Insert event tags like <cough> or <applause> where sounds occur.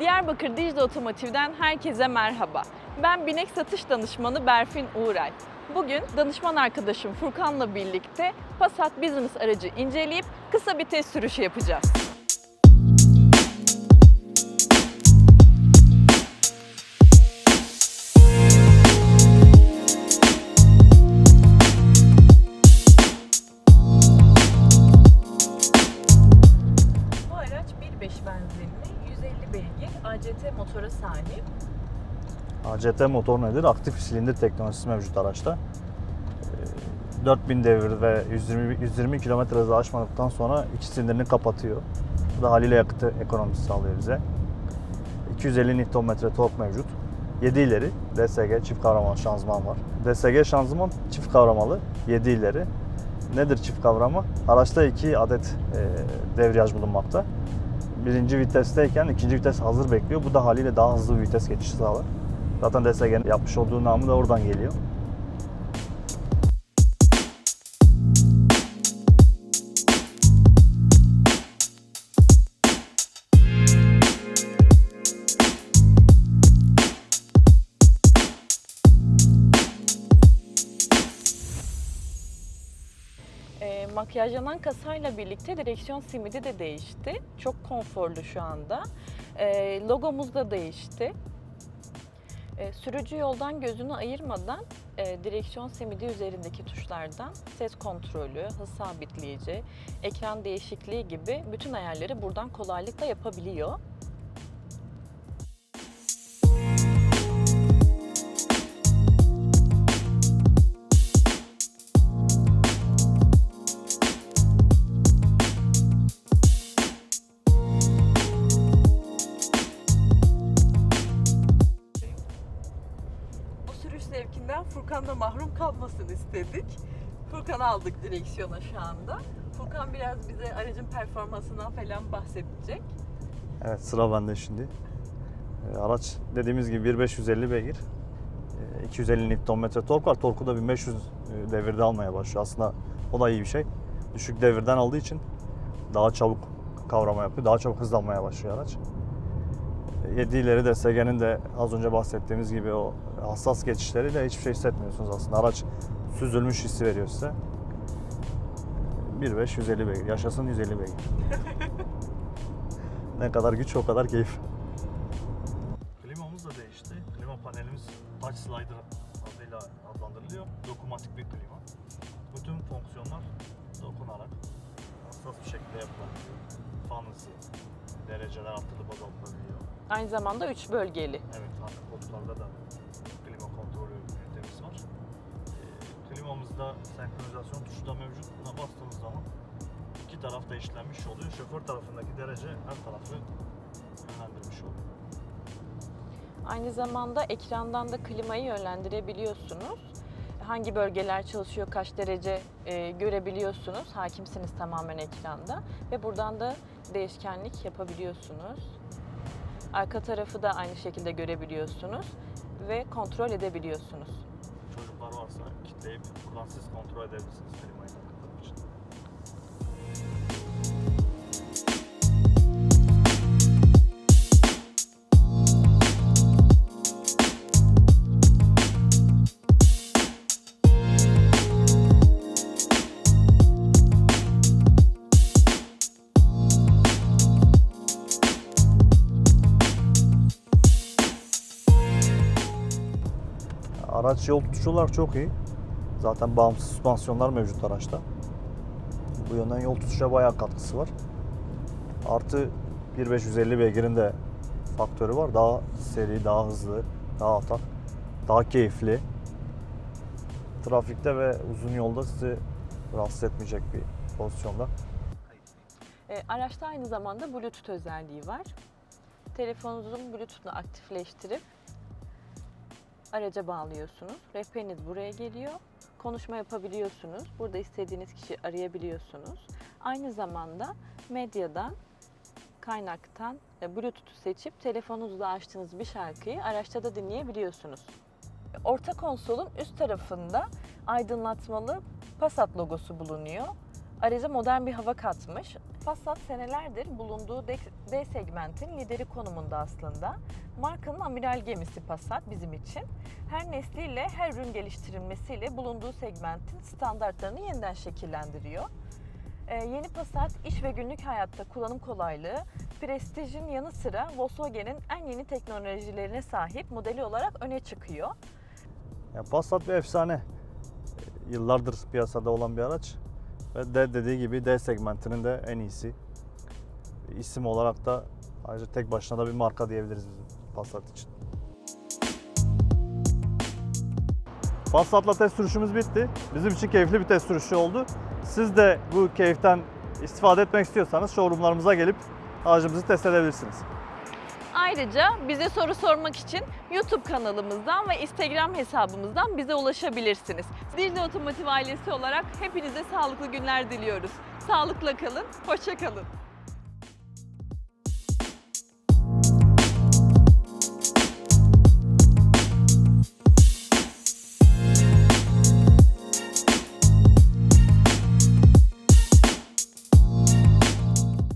Diyarbakır Dicle Otomotiv'den herkese merhaba. Ben binek satış danışmanı Berfin Uğray. Bugün danışman arkadaşım Furkan'la birlikte Passat Business aracı inceleyip kısa bir test sürüşü yapacağız. Sahip. ACT motor nedir? Aktif silindir teknolojisi mevcut araçta. Ee, 4000 devir ve 120, 120 km hızı aşmadıktan sonra iki silindirini kapatıyor. Bu da haliyle yakıt ekonomisi sağlıyor bize. 250 Nm tork mevcut. 7 ileri DSG çift kavramalı şanzıman var. DSG şanzıman çift kavramalı 7 ileri. Nedir çift kavrama? Araçta iki adet e, devriyaj bulunmakta. Birinci vitesteyken ikinci vites hazır bekliyor. Bu da haliyle daha hızlı bir vites geçişi sağlar. Zaten DSG'nin yapmış olduğu namı da oradan geliyor. E, makyajlanan kasayla birlikte direksiyon simidi de değişti. Çok konforlu şu anda. E, logomuz da değişti. E, sürücü yoldan gözünü ayırmadan e, direksiyon simidi üzerindeki tuşlardan ses kontrolü, hız sabitleyici, ekran değişikliği gibi bütün ayarları buradan kolaylıkla yapabiliyor. Da mahrum kalmasın istedik. Furkan'ı aldık direksiyona şu anda. Furkan biraz bize aracın performansından falan bahsedecek. Evet sıra bende şimdi. Ee, Araç dediğimiz gibi 1550 beygir. Ee, 250 Nm tork var. Torku da 1500 devirde almaya başlıyor. Aslında o da iyi bir şey. Düşük devirden aldığı için daha çabuk kavrama yapıyor. Daha çabuk hızlanmaya başlıyor araç. 7 ileri DSG'nin de az önce bahsettiğimiz gibi o hassas geçişleriyle hiçbir şey hissetmiyorsunuz aslında. Araç süzülmüş hissi veriyor size. 1.5 150 beygir. Yaşasın 150 beygir. <laughs> ne kadar güç o kadar keyif. Klimamız da değişti. Klima panelimiz touch slider adıyla adlandırılıyor. Dokunmatik bir klima. Bütün fonksiyonlar dokunarak hassas bir şekilde yapılabiliyor. Fan dereceler arttırılıp azaltılabiliyor. Aynı zamanda 3 bölgeli. Evet, arka koltuklarda da klima kontrolü ünitemiz var. Ee, klimamızda senkronizasyon tuşu da mevcut. Buna bastığımız zaman iki taraf da işlenmiş oluyor. Şoför tarafındaki derece her tarafı yönlendirmiş oluyor. Aynı zamanda ekrandan da klimayı yönlendirebiliyorsunuz. Hangi bölgeler çalışıyor, kaç derece e, görebiliyorsunuz. Hakimsiniz tamamen ekranda ve buradan da değişkenlik yapabiliyorsunuz. Arka tarafı da aynı şekilde görebiliyorsunuz ve kontrol edebiliyorsunuz. Çocuklar varsa kitleyip buradan siz kontrol edebilirsiniz klimayı Araç yol tutuşu olarak çok iyi. Zaten bağımsız süspansiyonlar mevcut araçta. Bu yönden yol tutuşa bayağı katkısı var. Artı 1550 beygirin de faktörü var. Daha seri, daha hızlı, daha atak, daha keyifli. Trafikte ve uzun yolda sizi rahatsız etmeyecek bir pozisyonda. E, araçta aynı zamanda Bluetooth özelliği var. Telefonunuzun Bluetooth'unu aktifleştirip araca bağlıyorsunuz. Rehberiniz buraya geliyor. Konuşma yapabiliyorsunuz. Burada istediğiniz kişi arayabiliyorsunuz. Aynı zamanda medyadan, kaynaktan Bluetooth'u seçip telefonunuzda açtığınız bir şarkıyı araçta da dinleyebiliyorsunuz. Orta konsolun üst tarafında aydınlatmalı Passat logosu bulunuyor. Araca modern bir hava katmış. Passat senelerdir bulunduğu D, segmentin lideri konumunda aslında. Markanın amiral gemisi Passat bizim için. Her nesliyle, her ürün geliştirilmesiyle bulunduğu segmentin standartlarını yeniden şekillendiriyor. Ee, yeni Passat iş ve günlük hayatta kullanım kolaylığı, prestijin yanı sıra Volkswagen'in en yeni teknolojilerine sahip modeli olarak öne çıkıyor. Ya Passat bir efsane. Yıllardır piyasada olan bir araç. Ve de dediği gibi D segmentinin de en iyisi. İsim olarak da ayrıca tek başına da bir marka diyebiliriz Passat için. Passat'la test sürüşümüz bitti. Bizim için keyifli bir test sürüşü oldu. Siz de bu keyiften istifade etmek istiyorsanız showroomlarımıza gelip aracımızı test edebilirsiniz. Ayrıca bize soru sormak için YouTube kanalımızdan ve Instagram hesabımızdan bize ulaşabilirsiniz. Dicle Otomotiv ailesi olarak hepinize sağlıklı günler diliyoruz. Sağlıkla kalın, hoşça kalın.